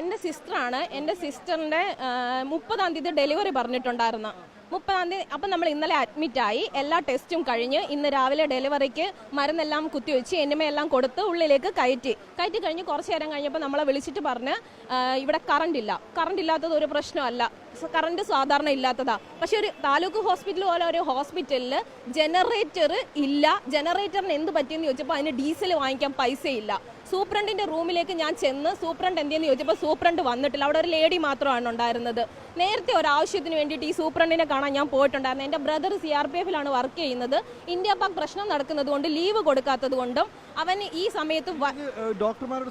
എന്റെ സിസ്റ്ററാണ്. എന്റെ സിസ്റ്ററിന്റെ മുപ്പതാം തീയതി ഡെലിവറി പറഞ്ഞിട്ടുണ്ടായിരുന്നു. മുപ്പതാം തീയതി അപ്പം നമ്മൾ ഇന്നലെ അഡ്മിറ്റായി എല്ലാ ടെസ്റ്റും കഴിഞ്ഞ് ഇന്ന് രാവിലെ ഡെലിവറിക്ക് മരുന്നെല്ലാം കുത്തിവെച്ച് എല്ലാം കൊടുത്ത് ഉള്ളിലേക്ക് കയറ്റി. കയറ്റി കഴിഞ്ഞ് കുറച്ച് നേരം കഴിഞ്ഞപ്പോൾ നമ്മളെ വിളിച്ചിട്ട് പറഞ്ഞ് ഇവിടെ കറണ്ട് ഇല്ല. കറണ്ട് ഇല്ലാത്തത് ഒരു പ്രശ്നമല്ല. കറണ്ട് സാധാരണ ഇല്ലാത്തതാ. പക്ഷെ ഒരു താലൂക്ക് ഹോസ്പിറ്റൽ പോലെ ഒരു ഹോസ്പിറ്റലിൽ ജനറേറ്റർ ഇല്ല. ജനറേറ്ററിന് എന്ത് പറ്റിയെന്ന് ചോദിച്ചപ്പോൾ അതിന് ഡീസൽ വാങ്ങിക്കാൻ പൈസയില്ല. സൂപ്രണ്ടിന്റെ റൂമിലേക്ക് ഞാൻ ചെന്ന് സൂപ്രണ്ട് എന്തെന്ന് ചോദിച്ചപ്പോൾ സൂപ്രണ്ട് വന്നിട്ടില്ല. അവിടെ ഒരു ലേഡി മാത്രമാണ് ഉണ്ടായിരുന്നത്. നേരത്തെ ഒരു ആവശ്യത്തിന് വേണ്ടിയിട്ട് ഈ സൂപ്രണ്ടിനെ കാണാൻ ഞാൻ പോയിട്ടുണ്ടായിരുന്നു. എന്റെ ബ്രദർ സി ആർ പി എഫിലാണ് വർക്ക് ചെയ്യുന്നത്. ഇന്ത്യ പാക് പ്രശ്നം നടക്കുന്നത് കൊണ്ട് ലീവ് കൊടുക്കാത്തത് കൊണ്ടും അവൻ ഈ സമയത്ത് ഡോക്ടർമാരോട്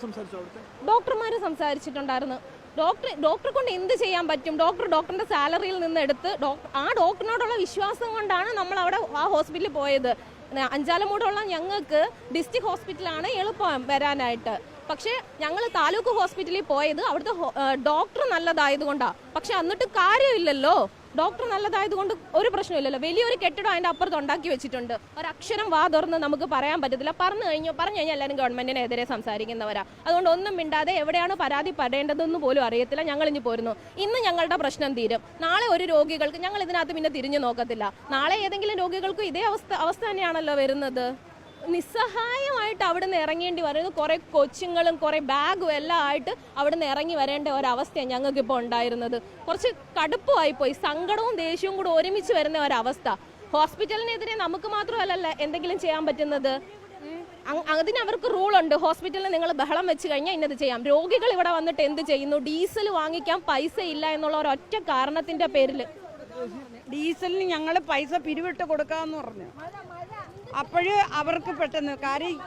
സംസാരിച്ചിട്ടുണ്ടായിരുന്നു. ഡോക്ടർ ഡോക്ടറെ കൊണ്ട് എന്ത് ചെയ്യാൻ പറ്റും? ഡോക്ടർ ഡോക്ടറിന്റെ സാലറിയിൽ നിന്ന് എടുത്ത് ആ ഡോക്ടറിനോടുള്ള വിശ്വാസം കൊണ്ടാണ് നമ്മൾ അവിടെ ആ ഹോസ്പിറ്റലിൽ പോയത്. അഞ്ചാലമൂടുള്ള ഞങ്ങൾക്ക് ഡിസ്ട്രിക്ട് ഹോസ്പിറ്റലാണ് എളുപ്പം വരാനായിട്ട്. പക്ഷേ ഞങ്ങൾ താലൂക്ക് ഹോസ്പിറ്റലിൽ പോയത് അവിടുത്തെ ഡോക്ടർ നല്ലതായതുകൊണ്ടാണ് പക്ഷെ എന്നിട്ട് കാര്യമില്ലല്ലോ. ഡോക്ടർ നല്ലതായതുകൊണ്ട് ഒരു പ്രശ്നമില്ലല്ലോ. വലിയൊരു കെട്ടിടം അതിന്റെ അപ്പുറത്ത് ഉണ്ടാക്കി വെച്ചിട്ടുണ്ട്. ഒരക്ഷരം വാ തുറന്ന് നമുക്ക് പറയാൻ പറ്റത്തില്ല. പറഞ്ഞു കഴിഞ്ഞു പറഞ്ഞു കഴിഞ്ഞാൽ എല്ലാവരും ഗവൺമെന്റിനെതിരെ സംസാരിക്കുന്നവരാ. അതുകൊണ്ട് ഒന്നും മിണ്ടാതെ എവിടെയാണ് പരാതി പെടേണ്ടതെന്ന് പോലും അറിയത്തില്ല. ഞങ്ങൾ ഇനി പോരുന്നു. ഇന്ന് ഞങ്ങളുടെ പ്രശ്നം തീരും. നാളെ ഒരു രോഗികൾക്ക് ഞങ്ങൾ ഇതിനകത്ത് പിന്നെ തിരിഞ്ഞു നോക്കത്തില്ല. നാളെ ഏതെങ്കിലും രോഗികൾക്കും ഇതേ അവസ്ഥ അവസ്ഥ തന്നെയാണല്ലോ വരുന്നത്. നിസ്സഹായമായിട്ട് അവിടെ നിന്ന് ഇറങ്ങേണ്ടി വരുന്നത് കുറെ കൊച്ചുങ്ങളും കുറെ ബാഗും എല്ലാം ആയിട്ട് അവിടെ നിന്ന് ഇറങ്ങി വരേണ്ട ഒരവസ്ഥയാണ് ഞങ്ങൾക്ക് ഇപ്പോൾ ഉണ്ടായിരുന്നത്. കുറച്ച് കടുപ്പമായി പോയി സങ്കടവും ദേഷ്യവും കൂടെ ഒരുമിച്ച് വരുന്ന ഒരവസ്ഥ. ഹോസ്പിറ്റലിനെതിരെ നമുക്ക് മാത്രമല്ലല്ല എന്തെങ്കിലും ചെയ്യാൻ പറ്റുന്നത്? അതിന് അവർക്ക് റൂളുണ്ട്. ഹോസ്പിറ്റലിൽ നിങ്ങൾ ബഹളം വെച്ച് കഴിഞ്ഞാൽ ഇന്നത് ചെയ്യാം. രോഗികൾ ഇവിടെ വന്നിട്ട് എന്ത് ചെയ്യുന്നു? ഡീസൽ വാങ്ങിക്കാൻ പൈസ ഇല്ല എന്നുള്ള ഒരൊറ്റ കാരണത്തിന്റെ പേരിൽ ഡീസലിന് ഞങ്ങൾ പൈസ പിരിവിട്ട് കൊടുക്കാന്ന് പറഞ്ഞു. അപ്പോഴ് അവർക്ക് പെട്ടെന്ന് കാര്യം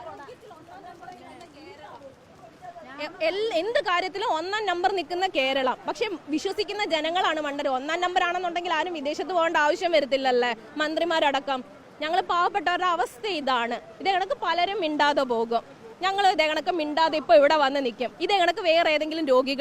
എന്ത് കാര്യത്തിലും ഒന്നാം നമ്പർ നിൽക്കുന്ന കേരളം. പക്ഷെ വിശ്വസിക്കുന്ന ജനങ്ങളാണ് മണ്ടര്. ഒന്നാം നമ്പർ ആണെന്നുണ്ടെങ്കിൽ ആരും വിദേശത്ത് പോകേണ്ട ആവശ്യം വരത്തില്ലല്ലേ മന്ത്രിമാരടക്കം. ഞങ്ങൾ പാവപ്പെട്ടവരുടെ അവസ്ഥ ഇതാണ്. ഇത് കണക്ക് പലരും മിണ്ടാതെ പോകും. ഞങ്ങൾ ഇതേ കണക്ക് മിണ്ടാതെ ഇപ്പൊ ഇവിടെ വന്ന് നിൽക്കും. ഇതേ കണക്ക് വേറെ ഏതെങ്കിലും രോഗികൾ